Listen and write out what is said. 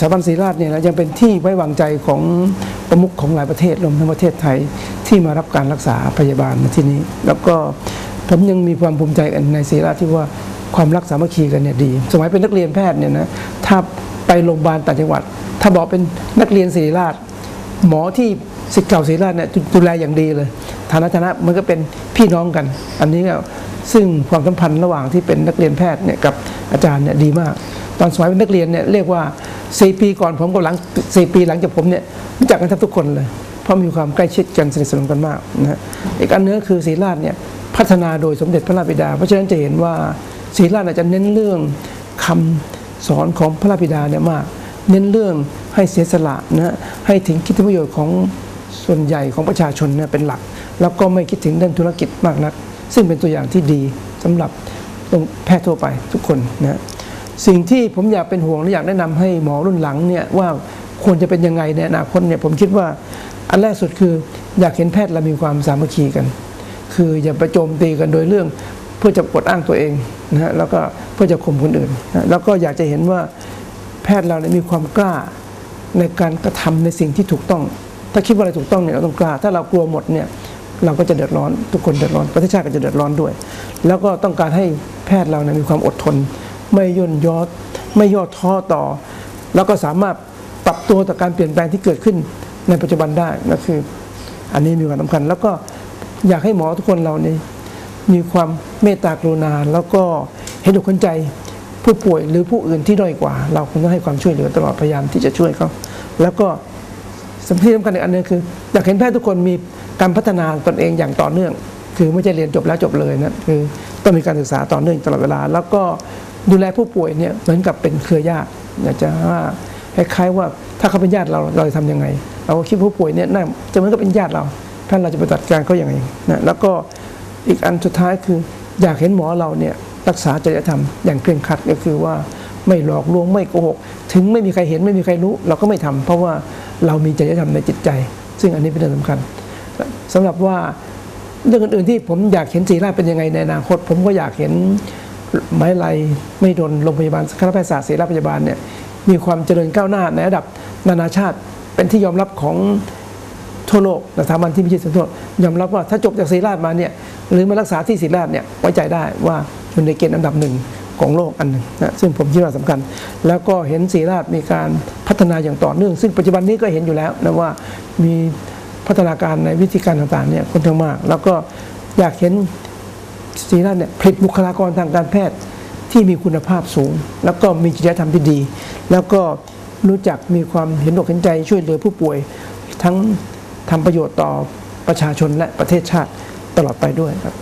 สถาบันศรีราชเนี่ยนะยังเป็นที่ไว้วางใจของประมุขของหลายประเทศรวมทั้งประเทศไทยที่มารับการรักษาพยาบาลที่นี้ แล้วก็ผมยังมีความภูมิใจในศรีราชที่ว่าความรักสามัคคีกันเนี่ยดี สมัยเป็นนักเรียนแพทย์เนี่ยนะถ้าไปโรงพยาบาลต่างจังหวัด ถ้าบอกเป็นนักเรียนศรีราช หมอที่ศิษย์เก่าศรีราชเนี่ยดูแลอย่างดีเลยฐานะฐานะมันก็เป็นพี่น้องกัน อันนี้ก็ซึ่งความสัมพันธ์ระหว่างที่เป็นนักเรียนแพทย์เนี่ยกับอาจารย์เนี่ยดีมาก ตอนสมัยเป็นนักเรียนเนี่ยเรียกว่า 4ปีก่อนผมกับหลัง4ปีหลังจากผมเนี่ยรู้จักกันแทบทุกคนเลย เพราะมีความใกล้ชิดกันสนิทสนมกันมากนะฮะอีกอันเนื้อคือศรีราชเนี่ยพัฒนาโดยสมเด็จพระราชบิดา เพราะฉะนั้นจะเห็นว่าศรีราชอาจจะเน้นเรื่องคำสอนของพระราชบิดาเนี่ยมาก เน้นเรื่องให้เสียสละนะฮะให้ถึงคิดถึงประโยชน์ของส่วนใหญ่ของประชาชนเนี่ยเป็นหลัก แล้วก็ไม่คิดถึงเรื่องธุรกิจมากนัก ซึ่งเป็นตัวอย่างที่ดีสำหรับแพทย์ทั่วไปทุกคนนะฮะ สิ่งที่ผมอยากเป็นห่วงและอยากแนะนำให้หมอรุ่นหลังเนี่ยว่าควรจะเป็นยังไงในอนาคตเนี่ยผมคิดว่าอันแรกสุดคืออยากเห็นแพทย์เรามีความสามัคคีกัน คืออย่าไปโจมตีกันโดยเรื่องเพื่อจะกดอ้างตัวเองนะฮะแล้วก็เพื่อจะข่มคนอื่นนะแล้วก็อยากจะเห็นว่าแพทย์เราเนี่ยมีความกล้าในการกระทำในสิ่งที่ถูกต้อง ถ้าคิดว่าอะไรถูกต้องเนี่ยเราต้องกล้า ถ้าเรากลัวหมดเนี่ยเราก็จะเดือดร้อน ทุกคนเดือดร้อนประเทศชาติก็จะเดือดร้อนด้วย แล้วก็ต้องการให้แพทย์เราเนี่ยมีความอดทน ไม่ย่นย่อไม่ย่อท้อต่อ แล้วก็สามารถปรับตัวต่อการเปลี่ยนแปลงที่เกิดขึ้นในปัจจุบันได้นั่นคือ อันนี้มีความสำคัญ แล้วก็อยากให้หมอทุกคนเรานี่มีความเมตตากรุณาแล้วก็เห็นอกเห็นใจผู้ป่วยหรือผู้อื่นที่ด้อยกว่า เราคงต้องให้ความช่วยเหลือตลอดพยายามที่จะช่วยเขาแล้วก็สำคัญสำคัญอีกอันนึงคือ อยากเห็นแพทย์ทุกคนมีการพัฒนาตนเองอย่างต่อเนื่อง คือไม่ใช่เรียนจบแล้วจบเลยนะคือต้องมีการศึกษาต่อเนื่องตลอดเวลา แล้วก็ดูแลผู้ป่วยเนี่ยเหมือนกับเป็นเครือญาติอยากจะว่าคล้ายๆว่าถ้าเขาเป็นญาติเราเราจะทำยังไง เราคิดผู้ป่วยเนี่ยน่าจะเหมือนกับเป็นญาติเราแพทย์เราจะไปจัดการเขาอย่างไรนะแล้วก็อีกอันสุดท้ายคืออยากเห็นหมอเราเนี่ยรักษาจริยธรรมอย่างเคร่งครัดก็คือว่าไม่หลอกลวงไม่โกหก ถึงไม่มีใครเห็นไม่มีใครรู้ เราก็ไม่ทำเพราะว่าเรามีจริยธรรมในจิตใจ ซึ่งอันนี้เป็นเรื่องสำคัญสำหรับว่า เรื่องอื่นๆที่ผมอยากเห็นศรีราชเป็นยังไงในอนาคต ผมก็อยากเห็นไม้ไลไม่โดนโรงพยาบาลคณะแพทยศาสตร์ศรีราชพยาบาลเนี่ยมีความเจริญก้าวหน้าในระดับนานาชาติเป็นที่ยอมรับของทั่วโลกสถาบันที่ไม่ใช่ส่วนตัวยอมรับว่าถ้าจบจากศรีราชมาเนี่ยหรือมารักษาที่ศรีราชเนี่ยไว้ใจได้ว่าอยู่ในเกณฑ์อันดับหนึ่งของโลกอันหนึ่งนะซึ่งผมคิดว่าสำคัญ แล้วก็เห็นศรีราชมีการพัฒนาอย่างต่อเนื่อง ซึ่งปัจจุบันนี้ก็เห็นอยู่แล้วนะว่ามี พัฒนาการในวิธีการต่างๆเนี่ยค่อนข้างมาก แล้วก็อยากเห็นศรีราชเนี่ยผลิตบุคลากรทางการแพทย์ที่มีคุณภาพสูง แล้วก็มีจริยธรรมที่ดี แล้วก็รู้จักมีความเห็นอกเห็นใจช่วยเหลือผู้ป่วย ทั้งทำประโยชน์ต่อประชาชนและประเทศชาติตลอดไปด้วยครับ